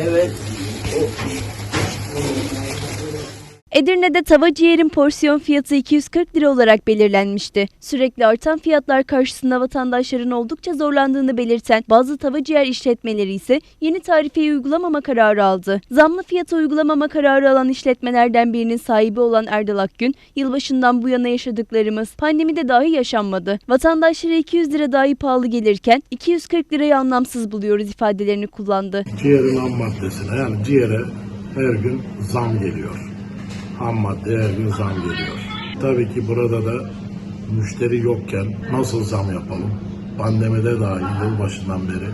Evet. Edirne'de tava ciğerin porsiyon fiyatı 240 lira olarak belirlenmişti. Sürekli artan fiyatlar karşısında vatandaşların oldukça zorlandığını belirten bazı tava ciğer işletmeleri ise yeni tarifeyi uygulamama kararı aldı. Zamlı fiyatı uygulamama kararı alan işletmelerden birinin sahibi olan Erdal Akgün, yılbaşından bu yana yaşadıklarımız pandemide dahi yaşanmadı. Vatandaşlara 200 lira dahi pahalı gelirken 240 lirayı anlamsız buluyoruz ifadelerini kullandı. ciğerin ham maddesine yani ciğere her gün zam geliyor. Ham madde her gün zam geliyor. Tabii ki burada da müşteri yokken nasıl zam yapalım? Pandemide dahi yılbaşından beri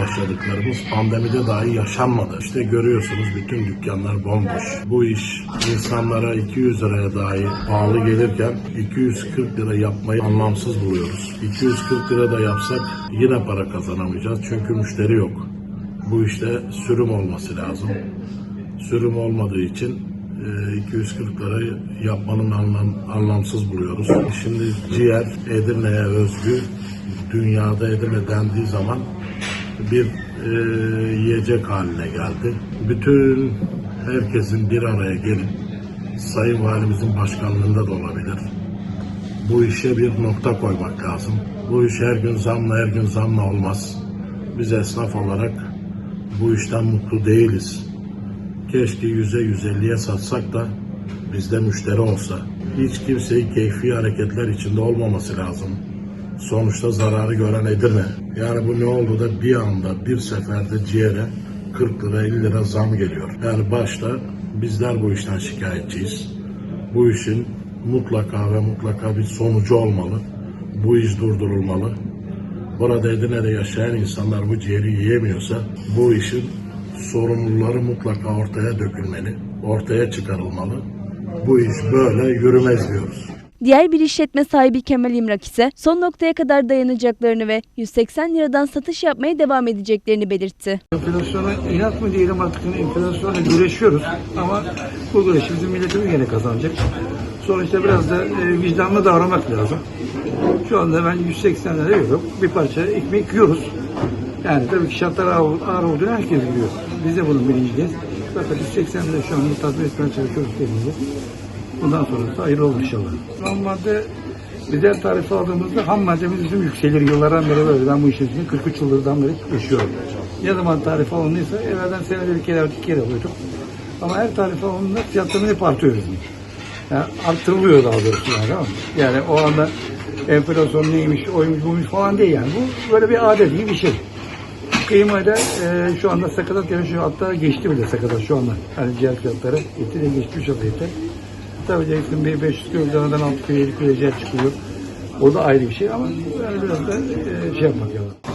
yaşadıklarımız pandemide dahi yaşanmadı. İşte görüyorsunuz bütün dükkanlar bomboş. Bu iş insanlara 200 liraya dahi pahalı gelirken 240 lira yapmayı anlamsız buluyoruz. 240 lira da yapsak yine para kazanamayacağız çünkü müşteri yok. Bu işte sürüm olması lazım. Sürüm olmadığı için e, 240 lira yapmanın anlam, anlamsız buluyoruz. Şimdi ciğer Edirne'ye özgü, dünyada Edirne dendiği zaman bir e, yiyecek haline geldi. Bütün herkesin bir araya gelip Sayın Valimizin başkanlığında da olabilir. Bu işe bir nokta koymak lazım. Bu iş her gün zamla her gün zamla olmaz. Biz esnaf olarak bu işten mutlu değiliz. Keşke yüze 150'ye satsak da bizde müşteri olsa. Hiç kimseyi keyfi hareketler içinde olmaması lazım. Sonuçta zararı gören Edirne. Yani bu ne oldu da bir anda bir seferde ciğere 40 lira 50 lira zam geliyor. Yani başta bizler bu işten şikayetçiyiz. Bu işin mutlaka ve mutlaka bir sonucu olmalı. Bu iş durdurulmalı. Burada Edirne'de yaşayan insanlar bu ciğeri yiyemiyorsa bu işin sorumluları mutlaka ortaya dökülmeli, ortaya çıkarılmalı. Bu iş böyle yürümez diyoruz. Diğer bir işletme sahibi Kemal İmrak ise son noktaya kadar dayanacaklarını ve 180 liradan satış yapmaya devam edeceklerini belirtti. Enflasyona inat mı diyelim artık enflasyonla güreşiyoruz ama bu güreşi bizim milletimiz gene kazanacak. Sonuçta biraz da e, vicdanlı davranmak lazım. Şu anda ben 180 lira yiyorum. Bir parça ekmek yiyoruz. Yani tabii ki şartlar ağır, ağır olduğunu herkes biliyor. Biz de bunun bilincindeyiz. Fakat 180 lira şu anda tatmin etmeye çalışıyoruz kendimizi. Bundan sonrası hayırlı olur inşallah. Ham madde Bizler tarifi aldığımızda ham maddemiz bizim yükselir. Yıllardan beri böyle. Ben bu işin içinde 43 yıllardan beri yaşıyorum. Ne zaman tarif alındıysa evvelden senede bir kere iki kere alıyorduk. Ama her tarif alındığında fiyatlarını hep artıyor bizim. Yani arttırılıyor daha doğrusu yani mi? Yani o anda enflasyon neymiş, oymuş, buymuş falan değil yani. Bu böyle bir adet gibi bir şey. Kıymayla e, şu anda sakatat yarışıyor. Hatta geçti bile sakatat şu anda. Hani ciğer fiyatları eti de geçmiş oldu eti. Tabii Jackson bir 500 kilodan 6 kilo 7 kilo çıkıyor. O da ayrı bir şey ama yani biraz da e, şey yapmak lazım.